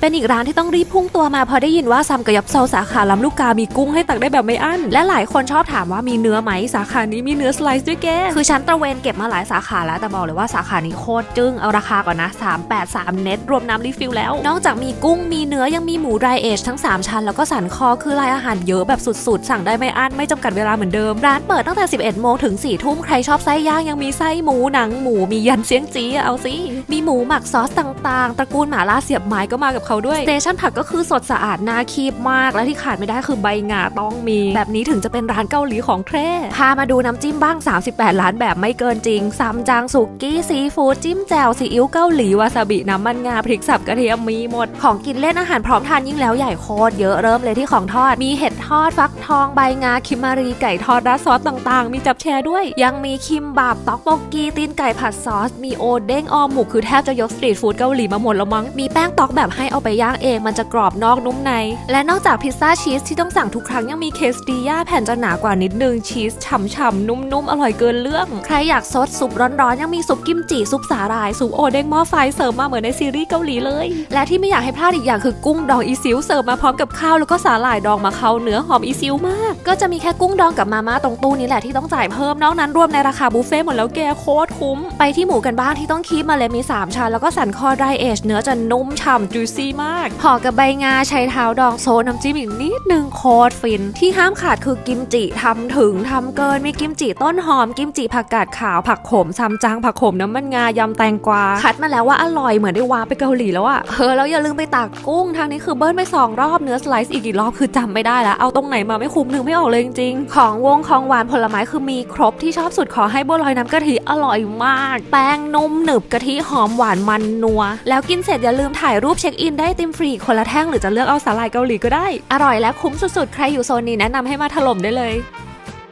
เป็นอีกร้านที่ต้องรีบพุ่งตัวมาเพอได้ยินว่าซัมกับยับเซาสาขาลำลูกกา มีกุ้งให้ตักได้แบบไม่อั้น และหลายคนชอบถามว่ามีเนื้อไหมสาขานี้มีเนื้อสไลซ์ด้วยแกคือฉันตระเวนเก็บมาหลายสาขาแล้วแต่บอกเลยว่าสาขานี้โคตรจึ้งเอาราคาก่อนนะ 383 เน็ตรวมน้ำรีฟิลแล้ว นอกจากมีกุ้งมีเนื้อยังมีหมูไรเอชทั้ง 3 ชั้น แล้วก็สันคอคือรายอาหารเยอะแบบสุดๆ สั่งได้ไม่อั้นไม่จำกัดเวลาเหมือนเดิมร้านเปิดตั้งแต่ 11 โมงถึง 4 ทุ่มใครชอบไส้ย่างยังมีไส้หมูหนังหมูมียันเสียงจีอะเอาสิมีหมูหมักซอสต่างๆ ตระกูลหมาล่าเสียบไม้ก็มากับเขาด้วยสเตชันผักก็คือสดสะอาดน่าคีบมาก และที่ขาดไม่ได้คือใบงาต้องมี แบบนี้ถึงจะเป็นร้านเกาหลีของแท้พามาดูน้ำจิ้มบ้าง 38 ล้านแบบไม่เกินจริงซัมจางสุกี้ซีฟู้ดจิ้มแจ่วซีอิ๊วเกาหลีวาซาบิน้ำมันงาพริกสับกระเทียมมีหมด ของกินเล่นอาหารพร้อมทานยิ่งแล้วใหญ่โคตรเยอะเริ่มเลยที่ของทอด มีเห็ดทอดฟักทองใบงาคิมมารีไก่ทอดราดซอสต่างๆ มีจับแชร์ด้วย ยังมีคิมบับต็อกโบกีตีนไก่ผัดซอส มีโอเด้งออมหมูคือแทบจะยกสตรีทฟู้ดเกาหลีมาหมดแล้วมั้งมีแป้งตอกแบบให้เอาไปย่างเองมันจะกรอบนอกนุ่มใน และนอกจากพิซซ่าชีสที่ต้องสั่งทุกครั้งยังมีเคสติย่าแผ่นจะหนากว่านิดนึงชีสฉ่ำๆนุ่มๆอร่อยเกินเรื่อง ใครอยากซดซุปร้อนๆ ยังมีซุปกิมจิซุปสาหร่ายซุปโอเด้งหม้อไฟเสิร์ฟมาเหมือนในซีรีส์เกาหลีเลย และที่ไม่อยากให้พลาดอีกอย่างคือกุ้งดองอีซิวเสิร์ฟมาพร้อมกับข้าวแล้วก็สาหร่ายดองมาเข้าเนื้อหอมอีซิวมาก ก็จะมีแค่กุ้งดองกับมาม่าตรงตู้นี้แหละที่ต้องจ่ายเพิ่มนอกนั้นรวมในราคาบุฟเฟ่หมดแล้วแกโคตรคุ้ม ไปที่หมูกันบ้างที่ต้องคีบมาเลยมี3ชั้นแล้วก็สันคอไดเอชเนื้อจะนุ่มฉ่ำจูซี่มากห่อกับใบงาใช้เท้าดองโซน้ำจิ้มอีกนิดนึงโคตรฟิน ที่ห้ามขาดคือกิมจิทำถึงทำเกินมีกิมจิต้นหอม กิมจิผักกาดขาวผักขมซัมจังผักขมน้ำมันงายำแตงกวาคัดมาแล้วว่าอร่อยเหมือนได้วาไปเกาหลีแล้วอะเออแล้วอย่าลืมไปตักกุ้งทางนี้คือเบิ้ลไปสองรอบเนื้อสไลซ์อีกกี่รอบคือจำไม่ได้แล้วเอาตรงไหนมาไม่คุ้มนึงไม่ออกเลยจริงๆของวงของหวานผลไม้คือมีครบที่ชอบสุดขอให้บัวลอยน้ำกะทิอร่อยมาก แป้งนุ่มหนึบกะทิหอมหวานมันนัว แล้วกินเสร็จอย่าลืมถ่ายรูปเช็คอินได้ติมฟรีคนละแท่งหรือจะเลือกเอาสาหร่ายเกาหลีก็ได้ อร่อยและคุ้มสุดๆ ใครอยู่โซนนี้แนะนำให้มาถล่มได้เลย